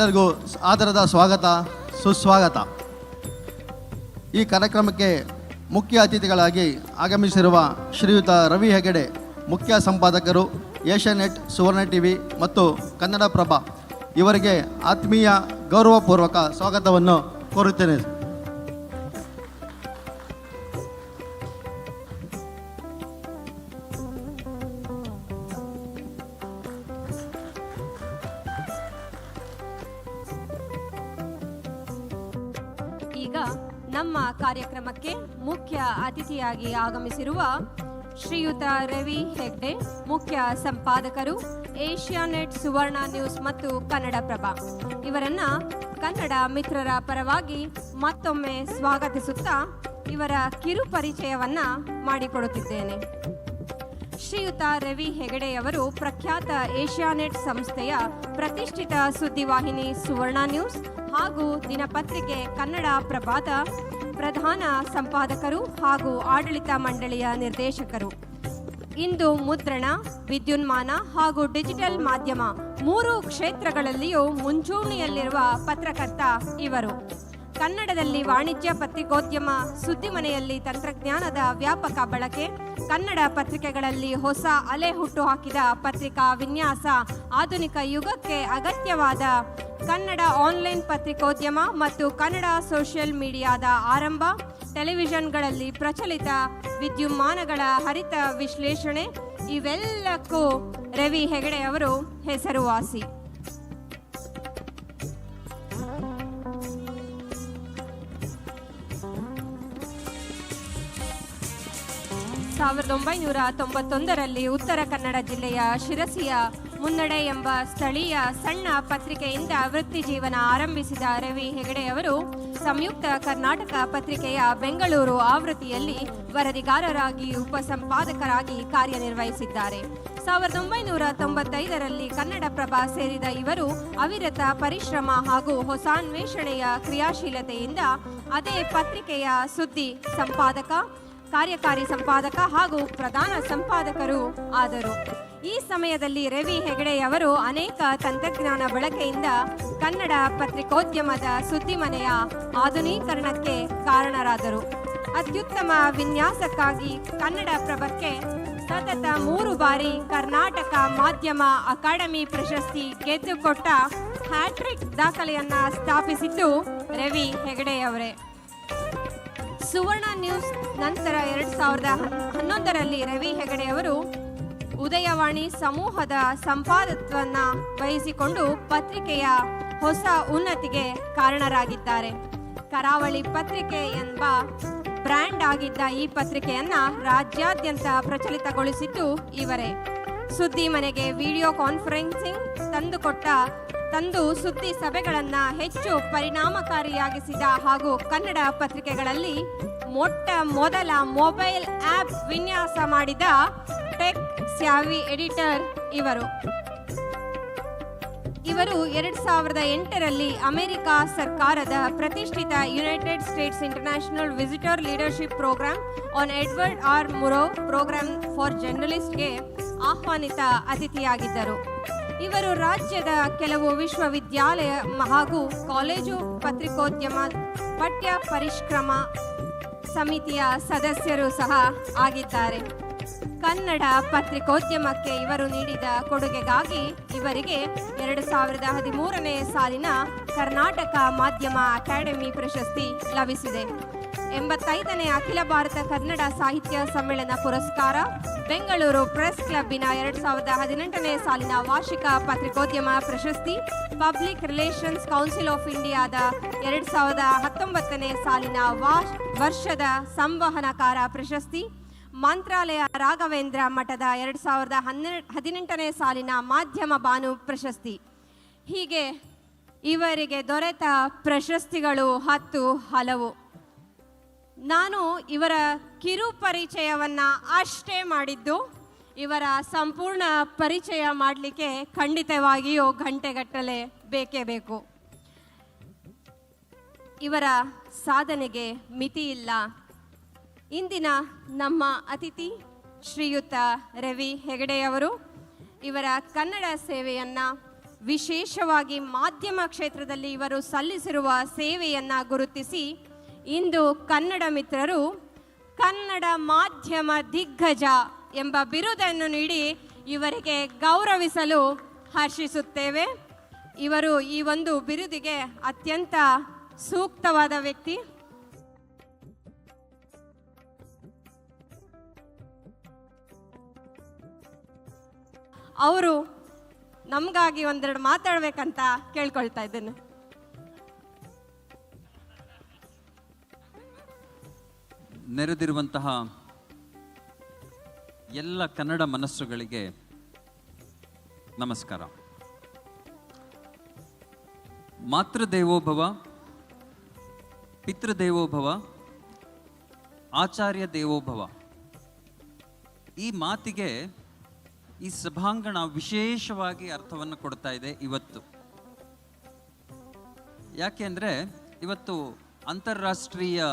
ತಮ್ಮೆಲ್ಲರಿಗೂ ಆದರದ ಸ್ವಾಗತ, ಸುಸ್ವಾಗತ. ಈ ಕಾರ್ಯಕ್ರಮಕ್ಕೆ ಮುಖ್ಯ ಅತಿಥಿಗಳಾಗಿ ಆಗಮಿಸಿರುವ ಶ್ರೀಯುತ ರವಿ ಹೆಗಡೆ, ಮುಖ್ಯ ಸಂಪಾದಕರು ಏಷ್ಯಾನೆಟ್, ಸುವರ್ಣ ಟಿವಿ ಮತ್ತು ಕನ್ನಡಪ್ರಭ. ಇವರಿಗೆ ಆತ್ಮೀಯ ಗೌರವಪೂರ್ವಕ ಸ್ವಾಗತವನ್ನು ಕೋರುತ್ತೇನೆ. ಅತಿಥಿಯಾಗಿ ಆಗಮಿಸಿರುವ ಶ್ರೀಯುತ ರವಿ ಹೆಗ್ಡೆ, ಮುಖ್ಯ ಸಂಪಾದಕರು, ಏಷ್ಯಾನೆಟ್, ಸುವರ್ಣ ನ್ಯೂಸ್ ಮತ್ತು ಕನ್ನಡಪ್ರಭ. ಇವರನ್ನ ಕನ್ನಡ ಮಿತ್ರರ ಪರವಾಗಿ ಮತ್ತೊಮ್ಮೆ ಸ್ವಾಗತಿಸುತ್ತಾ ಇವರ ಕಿರು ಪರಿಚಯವನ್ನ ಮಾಡಿಕೊಡುತ್ತಿದ್ದೇನೆ. ಶ್ರೀಯುತ ರವಿ ಹೆಗಡೆಯವರು ಪ್ರಖ್ಯಾತ ಏಷ್ಯಾನೆಟ್ ಸಂಸ್ಥೆಯ ಪ್ರತಿಷ್ಠಿತ ಸುದ್ದಿವಾಹಿನಿ ಸುವರ್ಣ ನ್ಯೂಸ್ ಹಾಗೂ ದಿನಪತ್ರಿಕೆ ಕನ್ನಡ ಪ್ರಭಾತ ಪ್ರಧಾನ ಸಂಪಾದಕರು ಹಾಗೂ ಆಡಳಿತ ಮಂಡಳಿಯ ನಿರ್ದೇಶಕರು. ಇಂದು ಮುದ್ರಣ, ವಿದ್ಯುನ್ಮಾನ ಹಾಗೂ ಡಿಜಿಟಲ್ ಮಾಧ್ಯಮ ಮೂರು ಕ್ಷೇತ್ರಗಳಲ್ಲಿಯೂ ಮುಂಚೂಣಿಯಲ್ಲಿರುವ ಪತ್ರಕರ್ತ ಇವರು. ಕನ್ನಡದಲ್ಲಿ ವಾಣಿಜ್ಯ ಪತ್ರಿಕೋದ್ಯಮ ಸುದ್ದಿಮನೆಯಲ್ಲಿ ತಂತ್ರಜ್ಞಾನದ ವ್ಯಾಪಕ ಬಳಕೆ ಕನ್ನಡ ಪತ್ರಿಕೆಗಳಲ್ಲಿ ಹೊಸ ಅಲೆ ಹುಟ್ಟು ಹಾಕಿದ ಪತ್ರಿಕಾ ವಿನ್ಯಾಸ ಆಧುನಿಕ ಯುಗಕ್ಕೆ ಅಗತ್ಯವಾದ. ಕನ್ನಡ ಆನ್ಲೈನ್ ಪತ್ರಿಕೋದ್ಯಮ ಮತ್ತು ಕನ್ನಡ ಸೋಷಿಯಲ್ ಮೀಡಿಯಾದ ಆರಂಭ, ಟೆಲಿವಿಷನ್ಗಳಲ್ಲಿ ಪ್ರಚಲಿತ ವಿದ್ಯುನ್ಮಾನಗಳ ಹರಿತ ವಿಶ್ಲೇಷಣೆ, ಇವೆಲ್ಲಕ್ಕೂ ರವಿ ಹೆಗಡೆ ಅವರು ಹೆಸರುವಾಸಿ. ಸಾವಿರದ ಒಂಬೈನೂರ ತೊಂಬತ್ತೊಂದರಲ್ಲಿ ಉತ್ತರ ಕನ್ನಡ ಜಿಲ್ಲೆಯ ಶಿರಸಿಯ ಮುನ್ನಡೆ ಎಂಬ ಸ್ಥಳೀಯ ಸಣ್ಣ ಪತ್ರಿಕೆಯಿಂದ ವೃತ್ತಿ ಜೀವನ ಆರಂಭಿಸಿದ ರವಿ ಹೆಗಡೆಯವರು ಸಂಯುಕ್ತ ಕರ್ನಾಟಕ ಪತ್ರಿಕೆಯ ಬೆಂಗಳೂರು ಆವೃತ್ತಿಯಲ್ಲಿ ವರದಿಗಾರರಾಗಿ ಉಪಸಂಪಾದಕರಾಗಿ ಕಾರ್ಯನಿರ್ವಹಿಸಿದ್ದಾರೆ. ಸಾವಿರದ ಒಂಬೈನೂರ ತೊಂಬತ್ತೈದರಲ್ಲಿ ಕನ್ನಡಪ್ರಭ ಸೇರಿದ ಇವರು ಅವಿರತ ಪರಿಶ್ರಮ ಹಾಗೂ ಹೊಸಾನ್ವೇಷಣೆಯ ಕ್ರಿಯಾಶೀಲತೆಯಿಂದ ಅದೇ ಪತ್ರಿಕೆಯ ಸುದ್ದಿ ಸಂಪಾದಕ ಕಾರ್ಯಕಾರಿ ಸಂಪಾದಕ ಹಾಗೂ ಪ್ರಧಾನ ಸಂಪಾದಕರು ಆದರು. ಈ ಸಮಯದಲ್ಲಿ ರವಿ ಹೆಗಡೆಯವರು ಅನೇಕ ತಂತ್ರಜ್ಞಾನ ಬಳಕೆಯಿಂದ ಕನ್ನಡ ಪತ್ರಿಕೋದ್ಯಮದ ಸುದ್ದಿಮನೆಯ ಆಧುನೀಕರಣಕ್ಕೆ ಕಾರಣರಾದರು. ಅತ್ಯುತ್ತಮ ವಿನ್ಯಾಸಕ್ಕಾಗಿ ಕನ್ನಡ ಪ್ರಭಕ್ಕೆ ಸತತ ಮೂರು ಬಾರಿ ಕರ್ನಾಟಕ ಮಾಧ್ಯಮ ಅಕಾಡೆಮಿ ಪ್ರಶಸ್ತಿ ಗೆದ್ದುಕೊಟ್ಟ ಹ್ಯಾಟ್ರಿಕ್ ದಾಖಲೆಯನ್ನ ಸ್ಥಾಪಿಸಿದ್ದು ರವಿ ಹೆಗಡೆಯವರೇ ಸುವರ್ಣ ನ್ಯೂಸ್ ನಂತರ ಎರಡ್ ಸಾವಿರದ ಹನ್ನೊಂದರಲ್ಲಿ ರವಿ ಹೆಗಡೆಯವರು ಉದಯವಾಣಿ ಸಮೂಹದ ಸಂಪಾದಕತ್ವನ್ನ ವಹಿಸಿಕೊಂಡು ಪತ್ರಿಕೆಯ ಹೊಸ ಉನ್ನತಿಗೆ ಕಾರಣರಾಗಿದ್ದಾರೆ. ಕರಾವಳಿ ಪತ್ರಿಕೆ ಎಂಬ ಬ್ರ್ಯಾಂಡ್ ಆಗಿದ್ದ ಈ ಪತ್ರಿಕೆಯನ್ನ ರಾಜ್ಯಾದ್ಯಂತ ಪ್ರಚಲಿತಗೊಳಿಸಿದ್ದು ಇವರೇ. ಸುದ್ದಿ ಮನೆಗೆ ವಿಡಿಯೋ ಕಾನ್ಫರೆನ್ಸಿಂಗ್ ತಂದುಕೊಟ್ಟ ತಂದು ಸುದ್ದಿ ಸಭೆಗಳನ್ನ ಹೆಚ್ಚು ಪರಿಣಾಮಕಾರಿಯಾಗಿಸಿದ ಹಾಗೂ ಕನ್ನಡ ಪತ್ರಿಕೆಗಳಲ್ಲಿ ಮೊಟ್ಟ ಮೊದಲ ಮೊಬೈಲ್ ಆಪ್ ವಿನ್ಯಾಸ ಮಾಡಿದ ಟೆಕ್ ಸ್ಯಾವಿ ಎಡಿಟರ್ ಇವರು. ಇವರು ಎರಡ್ ಸಾವಿರದ ಎಂಟರಲ್ಲಿ ಅಮೆರಿಕ ಸರ್ಕಾರದ ಪ್ರತಿಷ್ಠಿತ United States International Visitor Leadership Program on Edward R Murrow program for ಜರ್ನಲಿಸ್ಟ್ಗೆ ಆಹ್ವಾನಿತ ಅತಿಥಿಯಾಗಿದ್ದರು. ಇವರು ರಾಜ್ಯದ ಕೆಲವು ವಿಶ್ವವಿದ್ಯಾಲಯ ಹಾಗೂ ಕಾಲೇಜು ಪತ್ರಿಕೋದ್ಯಮ, ಪಠ್ಯ ಪರಿಷ್ಕ್ರಮ ಸಮಿತಿಯ ಸದಸ್ಯರು ಸಹ ಆಗಿದ್ದಾರೆ. ಕನ್ನಡ ಪತ್ರಿಕೋದ್ಯಮಕ್ಕೆ ಇವರು ನೀಡಿದ ಕೊಡುಗೆಗಾಗಿ ಇವರಿಗೆ ಎರಡು ಸಾವಿರದ ಹದಿಮೂರನೇ ಸಾಲಿನ ಕರ್ನಾಟಕ ಮಾಧ್ಯಮ ಅಕಾಡೆಮಿ ಪ್ರಶಸ್ತಿ ಲಭಿಸಿದೆ. ಎಂಬತ್ತೈದನೇ ಅಖಿಲ ಭಾರತ ಕನ್ನಡ ಸಾಹಿತ್ಯ ಸಮ್ಮೇಳನ ಪುರಸ್ಕಾರ. ಬೆಂಗಳೂರು ಪ್ರೆಸ್ ಕ್ಲಬ್ಬಿನ ಎರಡ್ ಸಾವಿರದ ಹದಿನೆಂಟನೇ ಸಾಲಿನ ವಾರ್ಷಿಕ ಪತ್ರಿಕೋದ್ಯಮ ಪ್ರಶಸ್ತಿ, ಪಬ್ಲಿಕ್ ರಿಲೇಷನ್ಸ್ ಕೌನ್ಸಿಲ್ ಆಫ್ ಇಂಡಿಯಾದ ಎರಡ್ ಸಾವಿರದ ಹತ್ತೊಂಬತ್ತನೇ ಸಾಲಿನ ವರ್ಷದ ಸಂವಹನಕಾರ ಪ್ರಶಸ್ತಿ. ಮಂತ್ರಾಲಯ ರಾಘವೇಂದ್ರ ಮಠದ ಎರಡ್ ಸಾವಿರದ ಹನ್ನೆರಡು ಹದಿನೆಂಟನೇ ಸಾಲಿನ ಮಾಧ್ಯಮ ಬಾನು ಪ್ರಶಸ್ತಿ. ಹೀಗೆ ಇವರಿಗೆ ದೊರೆತ ಪ್ರಶಸ್ತಿಗಳು ಹತ್ತು ಹಲವು. ನಾನು ಇವರ ಕಿರು ಪರಿಚಯವನ್ನು ಅಷ್ಟೇ ಮಾಡಿದ್ದು, ಇವರ ಸಂಪೂರ್ಣ ಪರಿಚಯ ಮಾಡಲಿಕ್ಕೆ ಖಂಡಿತವಾಗಿಯೂ ಗಂಟೆಗಟ್ಟಲೆ ಬೇಕೇ ಬೇಕು. ಇವರ ಸಾಧನೆಗೆ ಮಿತಿ ಇಲ್ಲ. ಇಂದಿನ ನಮ್ಮ ಅತಿಥಿ ಶ್ರೀಯುತ ರವಿ ಹೆಗಡೆಯವರು ಇವರ ಕನ್ನಡ ಸೇವೆಯನ್ನು ವಿಶೇಷವಾಗಿ ಮಾಧ್ಯಮ ಕ್ಷೇತ್ರದಲ್ಲಿ ಇವರು ಸಲ್ಲಿಸಿರುವ ಸೇವೆಯನ್ನು ಗುರುತಿಸಿ ಇಂದು ಕನ್ನಡ ಮಿತ್ರರು ಕನ್ನಡ ಮಾಧ್ಯಮ ದಿಗ್ಗಜ ಎಂಬ ಬಿರುದನ್ನು ನೀಡಿ ಇವರಿಗೆ ಗೌರವಿಸಲು ಹರ್ಷಿಸುತ್ತೇವೆ. ಇವರು ಈ ಒಂದು ಬಿರುದಿಗೆ ಅತ್ಯಂತ ಸೂಕ್ತವಾದ ವ್ಯಕ್ತಿ. ಅವರು ನಮಗಾಗಿ ಒಂದೆರಡು ಮಾತಾಡಬೇಕಂತ ಕೇಳ್ಕೊಳ್ತಾ ಇದ್ದೇನೆ. ನೆರೆದಿರುವಂತಹ ಎಲ್ಲ ಕನ್ನಡ ಮನಸ್ಸುಗಳಿಗೆ ನಮಸ್ಕಾರ. ಮಾತೃದೇವೋಭವ ಪಿತೃದೇವೋಭವ ಆಚಾರ್ಯ ದೇವೋಭವ ಈ ಮಾತಿಗೆ ಈ ಸಭಾಂಗಣ ವಿಶೇಷವಾಗಿ ಅರ್ಥವನ್ನು ಕೊಡ್ತಾ ಇದೆ ಇವತ್ತು. ಯಾಕೆ ಅಂದರೆ ಇವತ್ತು ಅಂತಾರಾಷ್ಟ್ರೀಯ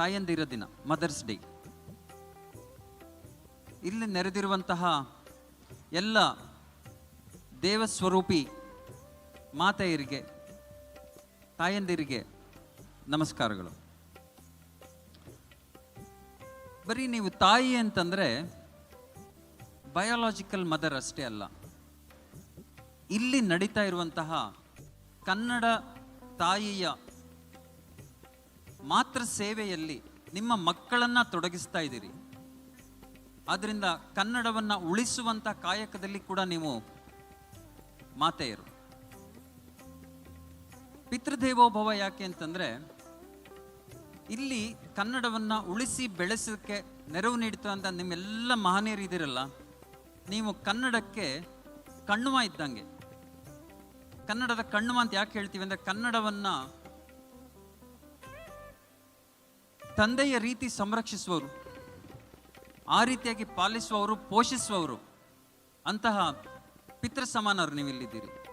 ತಾಯಂದಿರ ದಿನ ಮದರ್ಸ್ ಡೇ ಇಲ್ಲಿ ನೆರೆದಿರುವಂತಹ ಎಲ್ಲ ದೇವಸ್ವರೂಪಿ ಮಾತೆಯರಿಗೆ, ತಾಯಂದಿರಿಗೆ ನಮಸ್ಕಾರಗಳು. ಬರೀ ನೀವು ತಾಯಿ ಅಂತಂದರೆ ಬಯಾಲಜಿಕಲ್ ಮದರ್ ಅಷ್ಟೇ ಅಲ್ಲ. ಇಲ್ಲಿ ನಡೀತಾ ಇರುವಂತಹ ಕನ್ನಡ ತಾಯಿಯ ಮಾತೃ ಸೇವೆಯಲ್ಲಿ ನಿಮ್ಮ ಮಕ್ಕಳನ್ನ ತೊಡಗಿಸ್ತಾ ಇದ್ದೀರಿ. ಆದ್ದರಿಂದ ಕನ್ನಡವನ್ನ ಉಳಿಸುವಂತ ಕಾಯಕದಲ್ಲಿ ಕೂಡ ನೀವು ಮಾತೆಯರು. ಪಿತೃದೇವೋಭವ ಯಾಕೆ ಅಂತಂದ್ರೆ, ಇಲ್ಲಿ ಕನ್ನಡವನ್ನ ಉಳಿಸಿ ಬೆಳೆಸೋಕ್ಕೆ ನೆರವು ನೀಡ್ತಾ ಅಂತ ನಿಮ್ಮೆಲ್ಲ ಮಹನೀಯರು ಇದ್ದೀರಲ್ಲ, ನೀವು ಕನ್ನಡಕ್ಕೆ ಕಣ್ಣುವ ಇದ್ದಂಗೆ. ಕನ್ನಡದ ಕಣ್ಣುವ ಅಂತ ಯಾಕೆ ಹೇಳ್ತೀವಿ ಅಂದ್ರೆ ಕನ್ನಡವನ್ನ ತಂದೆಯ ರೀತಿ ಸಂರಕ್ಷಿಸುವವರು, ಆ ರೀತಿಯಾಗಿ ಪಾಲಿಸುವವರು, ಪೋಷಿಸುವವರು, ಅಂತಹ ಪಿತೃ ಸಮಾನರು ನೀವಿಲ್ಲಿದ್ದೀರಿ.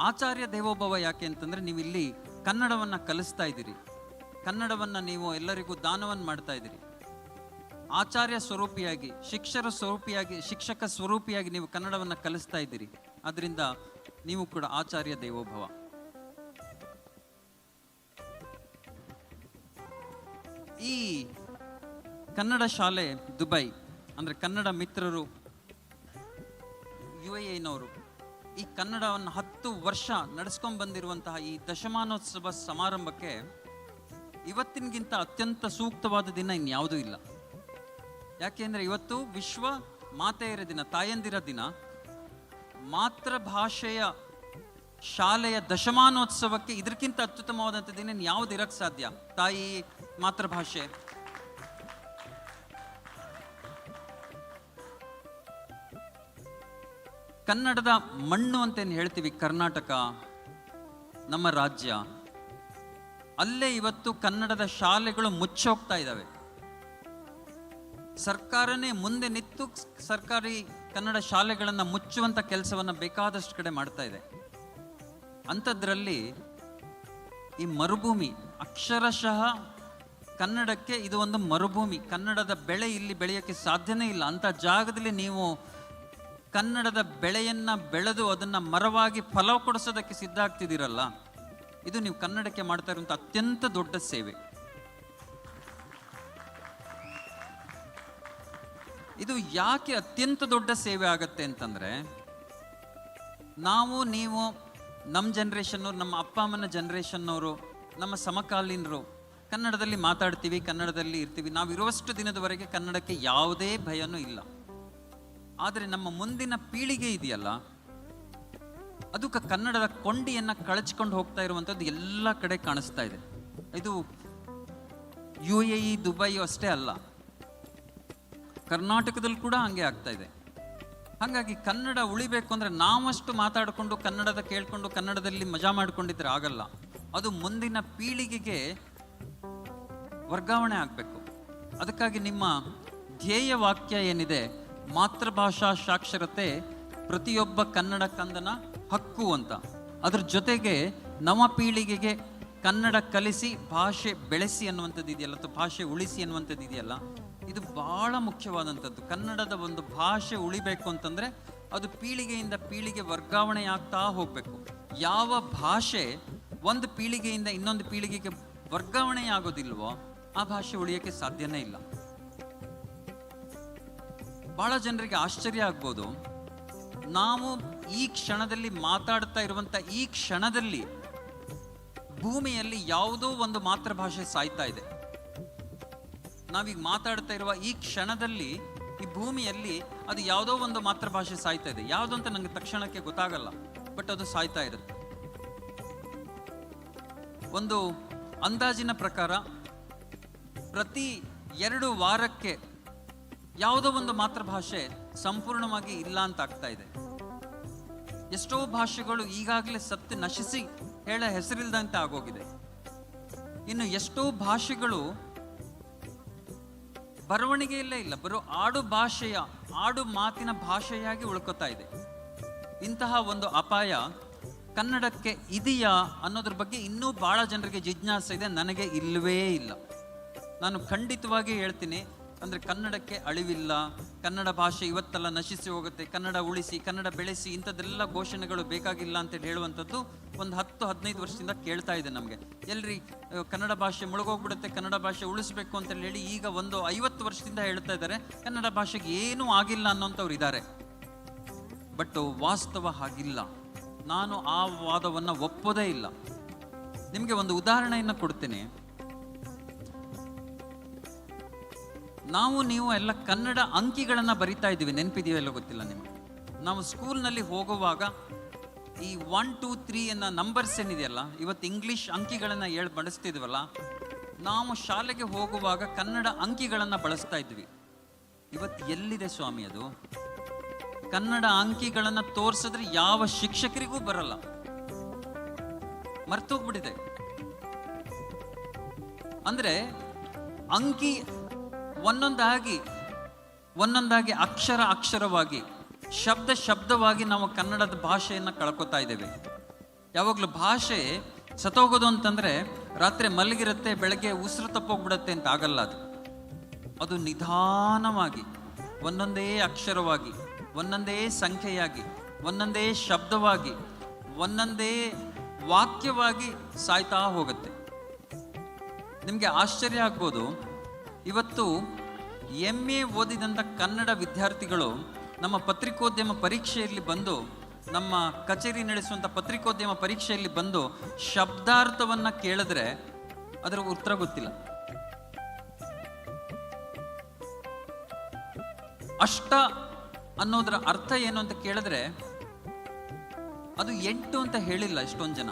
ಆಚಾರ್ಯ ದೇವೋಭವ ಯಾಕೆ ಅಂತಂದ್ರೆ ನೀವು ಇಲ್ಲಿ ಕನ್ನಡವನ್ನ ಕಲಿಸ್ತಾ ಇದ್ದೀರಿ. ಕನ್ನಡವನ್ನ ನೀವು ಎಲ್ಲರಿಗೂ ದಾನವನ್ನು ಮಾಡ್ತಾ ಇದ್ದೀರಿ. ಆಚಾರ್ಯ ಸ್ವರೂಪಿಯಾಗಿ, ಶಿಕ್ಷರ ಸ್ವರೂಪಿಯಾಗಿ, ಶಿಕ್ಷಕ ಸ್ವರೂಪಿಯಾಗಿ ನೀವು ಕನ್ನಡವನ್ನ ಕಲಿಸ್ತಾ ಇದ್ದೀರಿ. ಅದರಿಂದ ನೀವು ಕೂಡ ಆಚಾರ್ಯ ದೇವೋಭವ. ಈ ಕನ್ನಡ ಶಾಲೆ ದುಬೈ, ಅಂದ್ರೆ ಕನ್ನಡ ಮಿತ್ರರು ಯು ಎ ಎನವರು ಈ ಕನ್ನಡವನ್ನು ಹತ್ತು ವರ್ಷ ನಡೆಸ್ಕೊಂಡು ಬಂದಿರುವಂತಹ ಈ ದಶಮಾನೋತ್ಸವ ಸಮಾರಂಭಕ್ಕೆ ಇವತ್ತಿನಗಿಂತ ಅತ್ಯಂತ ಸೂಕ್ತವಾದ ದಿನ ಇನ್ಯಾವುದೂ ಇಲ್ಲ. ಯಾಕೆಂದ್ರೆ ಇವತ್ತು ವಿಶ್ವ ಮಾತೆಯರ ದಿನ, ತಾಯಂದಿರ ದಿನ. ಮಾತೃಭಾಷೆಯ ಶಾಲೆಯ ದಶಮಾನೋತ್ಸವಕ್ಕೆ ಇದಕ್ಕಿಂತ ಅತ್ಯುತ್ತಮವಾದಂಥ ದಿನ ಯಾವುದು ಇರೋಕ್ಕೆ ಸಾಧ್ಯ? ತಾಯಿ ಮಾತೃಭಾಷೆ. ಕನ್ನಡದ ಮಣ್ಣು ಅಂತೇನು ಹೇಳ್ತೀವಿ ಕರ್ನಾಟಕ, ನಮ್ಮ ರಾಜ್ಯ. ಅಲ್ಲೇ ಇವತ್ತು ಕನ್ನಡದ ಶಾಲೆಗಳು ಮುಚ್ಚೋಗ್ತಾ ಇದ್ದಾವೆ ಸರ್ಕಾರನೇ ಮುಂದೆ ನಿಂತು ಸರ್ಕಾರಿ ಕನ್ನಡ ಶಾಲೆಗಳನ್ನು ಮುಚ್ಚುವಂತ ಕೆಲಸವನ್ನು ಬೇಕಾದಷ್ಟು ಕಡೆ ಮಾಡ್ತಾ ಇದೆ. ಅಂಥದ್ರಲ್ಲಿ ಈ ಮರುಭೂಮಿ ಅಕ್ಷರಶಃ ಕನ್ನಡಕ್ಕೆ ಇದು ಒಂದು ಮರುಭೂಮಿ. ಕನ್ನಡದ ಬೆಳೆ ಇಲ್ಲಿ ಬೆಳೆಯೋಕ್ಕೆ ಸಾಧ್ಯನೇ ಇಲ್ಲ. ಅಂಥ ಜಾಗದಲ್ಲಿ ನೀವು ಕನ್ನಡದ ಬೆಳೆಯನ್ನು ಬೆಳೆದು ಅದನ್ನು ಮರವಾಗಿ ಫಲ ಕೊಡಿಸೋದಕ್ಕೆ ಸಿದ್ಧ ಆಗ್ತಿದ್ದೀರಲ್ಲ, ಇದು ನೀವು ಕನ್ನಡಕ್ಕೆ ಮಾಡ್ತಾ ಇರುವಂಥ ಅತ್ಯಂತ ದೊಡ್ಡ ಸೇವೆ. ಇದು ಯಾಕೆ ಅತ್ಯಂತ ದೊಡ್ಡ ಸೇವೆ ಆಗತ್ತೆ ಅಂತಂದರೆ, ನಾವು, ನೀವು ನಮ್ಮ ಜನ್ರೇಷನ್ನವ್ರು ನಮ್ಮ ಅಪ್ಪ, ಅಮ್ಮನ ಜನ್ರೇಷನ್ನವರು ನಮ್ಮ ಸಮಕಾಲೀನರು ಕನ್ನಡದಲ್ಲಿ ಮಾತಾಡ್ತೀವಿ, ಕನ್ನಡದಲ್ಲಿ ಇರ್ತೀವಿ. ನಾವು ಇರುವಷ್ಟು ದಿನದವರೆಗೆ ಕನ್ನಡಕ್ಕೆ ಯಾವುದೇ ಭಯನೂ ಇಲ್ಲ. ಆದರೆ ನಮ್ಮ ಮುಂದಿನ ಪೀಳಿಗೆ ಇದೆಯಲ್ಲ ಅದಕ್ಕೆ ಕನ್ನಡದ ಕೊಂಡಿಯನ್ನು ಕಳಚ್ಕೊಂಡು ಹೋಗ್ತಾ ಇರುವಂಥದ್ದು ಎಲ್ಲ ಕಡೆ ಕಾಣಿಸ್ತಾ ಇದೆ. ಇದು ಯು ಎ ಇ, ದುಬೈ ಅಷ್ಟೇ ಅಲ್ಲ. ಕರ್ನಾಟಕದಲ್ಲಿ ಕೂಡ ಹಂಗೆ ಆಗ್ತಾ ಇದೆ. ಹಾಗಾಗಿ ಕನ್ನಡ ಉಳಿಬೇಕು ಅಂದರೆ ನಾವಷ್ಟು ಮಾತಾಡಿಕೊಂಡು, ಕನ್ನಡದ ಕೇಳಿಕೊಂಡು, ಕನ್ನಡದಲ್ಲಿ ಮಜಾ ಮಾಡ್ಕೊಂಡಿದ್ರೆ ಆಗಲ್ಲ. ಅದು ಮುಂದಿನ ಪೀಳಿಗೆಗೆ ವರ್ಗಾವಣೆ ಆಗಬೇಕು. ಅದಕ್ಕಾಗಿ ನಿಮ್ಮ ಧ್ಯೇಯ ವಾಕ್ಯ ಏನಿದೆ, ಮಾತೃಭಾಷಾ ಸಾಕ್ಷರತೆ ಪ್ರತಿಯೊಬ್ಬ ಕನ್ನಡ ಕಂದನ ಹಕ್ಕು ಅಂತ. ಅದ್ರ ಜೊತೆಗೆ ನವ ಪೀಳಿಗೆಗೆ ಕನ್ನಡ ಕಲಿಸಿ, ಭಾಷೆ ಬೆಳೆಸಿ ಅನ್ನುವಂಥದ್ದು ಇದೆಯಲ್ಲ, ಅಥವಾ ಭಾಷೆ ಉಳಿಸಿ ಅನ್ನುವಂಥದ್ದು ಇದೆಯಲ್ಲ, ಇದು ಬಹಳ ಮುಖ್ಯವಾದಂಥದ್ದು. ಕನ್ನಡದ ಒಂದು ಭಾಷೆ ಉಳಿಬೇಕು ಅಂತಂದರೆ ಅದು ಪೀಳಿಗೆಯಿಂದ ಪೀಳಿಗೆ ವರ್ಗಾವಣೆ ಆಗ್ತಾ ಹೋಗಬೇಕು. ಯಾವ ಭಾಷೆ ಒಂದು ಪೀಳಿಗೆಯಿಂದ ಇನ್ನೊಂದು ಪೀಳಿಗೆಗೆ ವರ್ಗಾವಣೆ ಆಗೋದಿಲ್ವೋ ಆ ಭಾಷೆ ಉಳಿಯೋಕ್ಕೆ ಸಾಧ್ಯನೇ ಇಲ್ಲ. ಬಹಳ ಜನರಿಗೆ ಆಶ್ಚರ್ಯ ಆಗ್ಬೋದು. ನಾವು ಈ ಕ್ಷಣದಲ್ಲಿ ಮಾತಾಡ್ತಾ ಇರುವಂಥ ಈ ಕ್ಷಣದಲ್ಲಿ ಭೂಮಿಯಲ್ಲಿ ಯಾವುದೋ ಒಂದು ಮಾತೃಭಾಷೆ ಸಾಯ್ತಾ ಇದೆ. ನಾವೀಗ ಮಾತಾಡ್ತಾ ಇರುವ ಈ ಕ್ಷಣದಲ್ಲಿ, ಈ ಭೂಮಿಯಲ್ಲಿ ಅದು ಯಾವುದೋ ಒಂದು ಮಾತೃಭಾಷೆ ಸಾಯ್ತಾ ಇದೆ. ಯಾವುದು ಅಂತ ನನಗೆ ತಕ್ಷಣಕ್ಕೆ ಗೊತ್ತಾಗಲ್ಲ, ಬಟ್ ಅದು ಸಾಯ್ತಾ ಇರುತ್ತೆ. ಒಂದು ಅಂದಾಜಿನ ಪ್ರಕಾರ ಪ್ರತಿ ಎರಡು ವಾರಕ್ಕೆ ಯಾವುದೋ ಒಂದು ಮಾತೃಭಾಷೆ ಸಂಪೂರ್ಣವಾಗಿ ಇಲ್ಲ ಅಂತ ಆಗ್ತಾ ಇದೆ. ಎಷ್ಟೋ ಭಾಷೆಗಳು ಈಗಾಗಲೇ ಸತ್ತು ನಶಿಸಿ ಹೇಳ ಹೆಸರಿಲ್ದಂತೆ ಆಗೋಗಿದೆ. ಇನ್ನು ಎಷ್ಟೋ ಭಾಷೆಗಳು ಬರವಣಿಗೆಯಲ್ಲೇ ಇಲ್ಲ, ಬರೋ ಆಡು ಭಾಷೆಯ, ಆಡು ಮಾತಿನ ಭಾಷೆಯಾಗಿ ಉಳ್ಕೋತಾ ಇದೆ. ಇಂತಹ ಒಂದು ಅಪಾಯ ಕನ್ನಡಕ್ಕೆ ಇದೆಯಾ ಅನ್ನೋದ್ರ ಬಗ್ಗೆ ಇನ್ನೂ ಭಾಳ ಜನರಿಗೆ ಜಿಜ್ಞಾಸೆ ಇದೆ, ನನಗೆ ಇಲ್ಲವೇ ಇಲ್ಲ. ನಾನು ಖಂಡಿತವಾಗಿ ಹೇಳ್ತೀನಿ, ಅಂದರೆ ಕನ್ನಡಕ್ಕೆ ಅಳಿವಿಲ್ಲ, ಕನ್ನಡ ಭಾಷೆ ಇವತ್ತೆಲ್ಲ ನಶಿಸಿ ಹೋಗುತ್ತೆ, ಕನ್ನಡ ಉಳಿಸಿ, ಕನ್ನಡ ಬೆಳೆಸಿ, ಇಂಥದ್ದೆಲ್ಲ ಘೋಷಣೆಗಳು ಬೇಕಾಗಿಲ್ಲ ಅಂತೇಳಿ ಹೇಳುವಂಥದ್ದು ಒಂದು ಹತ್ತು, ಹದಿನೈದು ವರ್ಷದಿಂದ ಕೇಳ್ತಾ ಇದೆ ನಮಗೆ. ಎಲ್ರಿ ಕನ್ನಡ ಭಾಷೆ ಮುಳುಗೋಗ್ಬಿಡುತ್ತೆ, ಕನ್ನಡ ಭಾಷೆ ಉಳಿಸಬೇಕು ಅಂತೇಳಿ ಹೇಳಿ ಈಗ ಒಂದು ಐವತ್ತು ವರ್ಷದಿಂದ ಹೇಳ್ತಾ ಇದ್ದಾರೆ, ಕನ್ನಡ ಭಾಷೆಗೆ ಏನೂ ಆಗಿಲ್ಲ ಅನ್ನೋಂಥವ್ರು ಇದ್ದಾರೆ. ಬಟ್ ವಾಸ್ತವ ಹಾಗಿಲ್ಲ. ನಾನು ಆ ವಾದವನ್ನು ಒಪ್ಪೋದೇ ಇಲ್ಲ. ನಿಮಗೆ ಒಂದು ಉದಾಹರಣೆಯನ್ನು ಕೊಡ್ತೀನಿ. ನಾವು ನೀವು ಎಲ್ಲ ಕನ್ನಡ ಅಂಕಿಗಳನ್ನು ಬರಿತಾ ಇದ್ದೀವಿ. ನೆನಪಿದೆಯೋ ಎಲ್ಲ ಗೊತ್ತಿಲ್ಲ ನಿಮಗೆ? ನಾವು ಸ್ಕೂಲ್ನಲ್ಲಿ ಹೋಗುವಾಗ ಈ ಒನ್ ಟೂ ತ್ರೀ ಅನ್ನೋ ನಂಬರ್ಸ್ ಏನಿದೆಯಲ್ಲ, ಇವತ್ತು ಇಂಗ್ಲೀಷ್ ಅಂಕಿಗಳನ್ನು ಹೇಳಿ ಬಳಸ್ತಿದ್ವಲ್ಲ, ನಾವು ಶಾಲೆಗೆ ಹೋಗುವಾಗ ಕನ್ನಡ ಅಂಕಿಗಳನ್ನು ಬಳಸ್ತಾ ಇದ್ವಿ. ಇವತ್ತು ಎಲ್ಲಿದೆ ಸ್ವಾಮಿ ಅದು? ಕನ್ನಡ ಅಂಕಿಗಳನ್ನು ತೋರಿಸಿದ್ರೆ ಯಾವ ಶಿಕ್ಷಕರಿಗೂ ಬರಲ್ಲ. ಮರ್ತೋಗ್ಬಿಟ್ಟಿದೆ. ಅಂದರೆ ಅಂಕಿ ಒಂದೊಂದಾಗಿ ಒಂದೊಂದಾಗಿ ಅಕ್ಷರ ಅಕ್ಷರವಾಗಿ, ಶಬ್ದ ಶಬ್ದವಾಗಿ ನಾವು ಕನ್ನಡದ ಭಾಷೆಯನ್ನು ಕಳ್ಕೊತಾ ಇದ್ದೇವೆ. ಯಾವಾಗಲೂ ಭಾಷೆ ಸತ್ತೋಗೋದು ಅಂತಂದರೆ ರಾತ್ರಿ ಮಲಗಿರುತ್ತೆ, ಬೆಳಗ್ಗೆ ಉಸಿರು ತಪ್ಪೋಗ್ಬಿಡತ್ತೆ ಅಂತ ಆಗಲ್ಲ ಅದು. ಅದು ನಿಧಾನವಾಗಿ, ಒಂದೊಂದೇ ಅಕ್ಷರವಾಗಿ, ಒಂದೊಂದೇ ಸಂಖ್ಯೆಯಾಗಿ, ಒಂದೊಂದೇ ಶಬ್ದವಾಗಿ, ಒಂದೊಂದೇ ವಾಕ್ಯವಾಗಿ ಸಾಯ್ತಾ ಹೋಗುತ್ತೆ. ನಿಮಗೆ ಆಶ್ಚರ್ಯ ಆಗ್ಬೋದು ಇವತ್ತು ಎಂ ಎ ಓದಿದಂಥ ಕನ್ನಡ ವಿದ್ಯಾರ್ಥಿಗಳು ನಮ್ಮ ಪತ್ರಿಕೋದ್ಯಮ ಪರೀಕ್ಷೆಯಲ್ಲಿ ಬಂದು, ನಮ್ಮ ಕಚೇರಿ ನಡೆಸುವಂಥ ಪತ್ರಿಕೋದ್ಯಮ ಪರೀಕ್ಷೆಯಲ್ಲಿ ಬಂದು ಶಬ್ದಾರ್ಥವನ್ನು ಕೇಳಿದ್ರೆ ಅದರ ಉತ್ತರ ಗೊತ್ತಿಲ್ಲ. ಅಷ್ಟ ಅನ್ನೋದರ ಅರ್ಥ ಏನು ಅಂತ ಕೇಳಿದ್ರೆ, ಅದು ಎಂಟು ಅಂತ ಹೇಳಿಲ್ಲ ಎಷ್ಟೊಂದು ಜನ.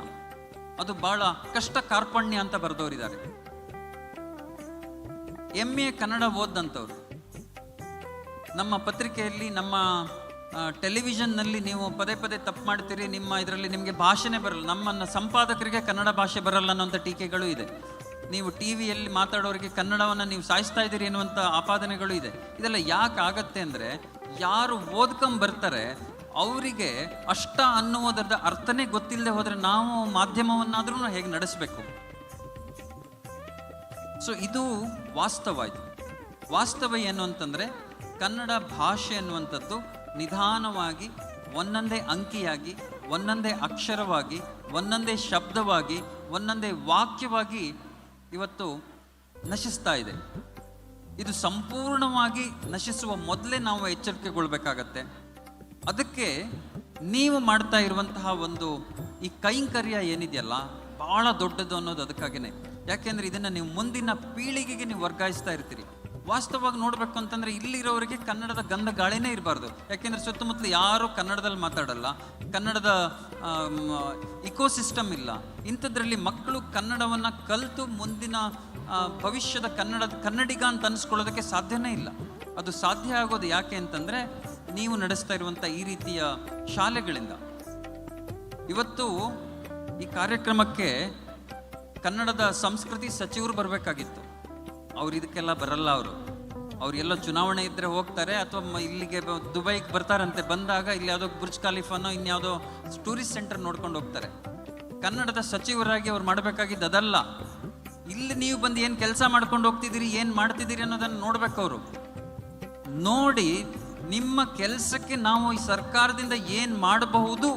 ಅದು ಬಹಳ ಕಷ್ಟ ಕಾರ್ಪಣ್ಯ ಅಂತ ಬರೆದವರಿದ್ದಾರೆ. ಎಂ ಎ ಕನ್ನಡ ಓದ್ದಂಥವ್ರು. ನಮ್ಮ ಪತ್ರಿಕೆಯಲ್ಲಿ, ನಮ್ಮ ಟೆಲಿವಿಷನ್ನಲ್ಲಿ ನೀವು ಪದೇ ಪದೇ ತಪ್ಪು ಮಾಡ್ತೀರಿ, ನಿಮ್ಮ ಇದರಲ್ಲಿ ನಿಮಗೆ ಭಾಷೆನೇ ಬರಲ್ಲ. ನಮ್ಮನ್ನು ಸಂಪಾದಕರಿಗೆ ಕನ್ನಡ ಭಾಷೆ ಬರಲ್ಲ ಅನ್ನೋಂಥ ಟೀಕೆಗಳು ಇದೆ. ನೀವು ಟಿ ವಿಯಲ್ಲಿ ಮಾತಾಡೋರಿಗೆ ಕನ್ನಡವನ್ನು ನೀವು ಸಾಯಿಸ್ತಾ ಇದ್ದೀರಿ ಅನ್ನುವಂಥ ಆಪಾದನೆಗಳು ಇದೆ. ಇದೆಲ್ಲ ಯಾಕೆ ಆಗತ್ತೆ ಅಂದರೆ, ಯಾರು ಓದ್ಕೊಂಡ್ ಬರ್ತಾರೆ, ಅವರಿಗೆ ಅಷ್ಟ ಅನ್ನುವುದರ ಅರ್ಥನೇ ಗೊತ್ತಿಲ್ಲದೆ ಹೋದರೆ ನಾವು ಮಾಧ್ಯಮವನ್ನಾದ್ರೂ ಹೇಗೆ ನಡೆಸಬೇಕು? ಸೊ ಇದು ವಾಸ್ತವ ಇದು ವಾಸ್ತವ ಏನು ಅಂತಂದರೆ ಕನ್ನಡ ಭಾಷೆ ಅನ್ನುವಂಥದ್ದು ನಿಧಾನವಾಗಿ, ಒಂದೊಂದೇ ಅಂಕಿಯಾಗಿ, ಒಂದೊಂದೇ ಅಕ್ಷರವಾಗಿ, ಒಂದೊಂದೇ ಶಬ್ದವಾಗಿ, ಒಂದೊಂದೇ ವಾಕ್ಯವಾಗಿ ಇವತ್ತು ನಶಿಸ್ತಾ ಇದೆ. ಇದು ಸಂಪೂರ್ಣವಾಗಿ ನಶಿಸುವ ಮೊದಲೇ ನಾವು ಎಚ್ಚರಿಕೆಗೊಳ್ಬೇಕಾಗತ್ತೆ. ಅದಕ್ಕೆ ನೀವು ಮಾಡ್ತಾ ಇರುವಂತಹ ಒಂದು ಈ ಕೈಂಕರ್ಯ ಏನಿದೆಯಲ್ಲ ಭಾಳ ದೊಡ್ಡದು ಅನ್ನೋದು ಅದಕ್ಕಾಗಿನೇ. ಯಾಕೆಂದ್ರೆ ಇದನ್ನ ನೀವು ಮುಂದಿನ ಪೀಳಿಗೆಗೆ ನೀವು ವರ್ಗಾಯಿಸ್ತಾ ಇರ್ತೀರಿ. ವಾಸ್ತವವಾಗಿ ನೋಡಬೇಕು ಅಂತಂದ್ರೆ ಇಲ್ಲಿರೋರಿಗೆ ಕನ್ನಡದ ಗಂಧ ಗಾಳಿನೇ ಇರಬಾರ್ದು. ಯಾಕೆಂದ್ರೆ ಸುತ್ತಮುತ್ತಲು ಯಾರು ಕನ್ನಡದಲ್ಲಿ ಮಾತಾಡಲ್ಲ. ಕನ್ನಡದ ಇಕೋಸಿಸ್ಟಮ್ ಇಲ್ಲ. ಇಂಥದ್ರಲ್ಲಿ ಮಕ್ಕಳು ಕನ್ನಡವನ್ನ ಕಲಿತು ಮುಂದಿನ ಭವಿಷ್ಯದ ಕನ್ನಡದ ಕನ್ನಡಿಗ ಅಂತ ಅನ್ಸ್ಕೊಳ್ಳೋದಕ್ಕೆ ಸಾಧ್ಯನೇ ಇಲ್ಲ. ಅದು ಸಾಧ್ಯ ಆಗೋದು ಯಾಕೆ ಅಂತಂದ್ರೆ ನೀವು ನಡೆಸ್ತಾ ಇರುವಂತ ಈ ರೀತಿಯ ಶಾಲೆಗಳಿಂದ. ಇವತ್ತು ಈ ಕಾರ್ಯಕ್ರಮಕ್ಕೆ ಕನ್ನಡದ ಸಂಸ್ಕೃತಿ ಸಚಿವರು ಬರಬೇಕಾಗಿತ್ತು. ಅವ್ರು ಇದಕ್ಕೆಲ್ಲ ಬರಲ್ಲ ಅವರು. ಅವರೆಲ್ಲ ಚುನಾವಣೆ ಇದ್ದರೆ ಹೋಗ್ತಾರೆ ಅಥವಾ ಇಲ್ಲಿಗೆ ದುಬೈಗೆ ಬರ್ತಾರಂತೆ. ಬಂದಾಗ ಇಲ್ಲಿ ಯಾವುದೋ ಬುರ್ಜ್ ಖಾಲಿಫಾನೋ ಇನ್ಯಾವುದೋ ಟೂರಿಸ್ಟ್ ಸೆಂಟರ್ ನೋಡ್ಕೊಂಡು ಹೋಗ್ತಾರೆ. ಕನ್ನಡದ ಸಚಿವರಾಗಿ ಅವ್ರು ಮಾಡಬೇಕಾಗಿದ್ದು ಅದಲ್ಲ. ಇಲ್ಲಿ ನೀವು ಬಂದು ಏನು ಕೆಲಸ ಮಾಡ್ಕೊಂಡು ಹೋಗ್ತಿದ್ದೀರಿ, ಏನು ಮಾಡ್ತಿದ್ದೀರಿ ಅನ್ನೋದನ್ನು ನೋಡ್ಬೇಕು ಅವರು. ನೋಡಿ, ನಿಮ್ಮ ಕೆಲಸಕ್ಕೆ ನಾವು ಈ ಸರ್ಕಾರದಿಂದ ಏನು ಮಾಡಬಹುದು,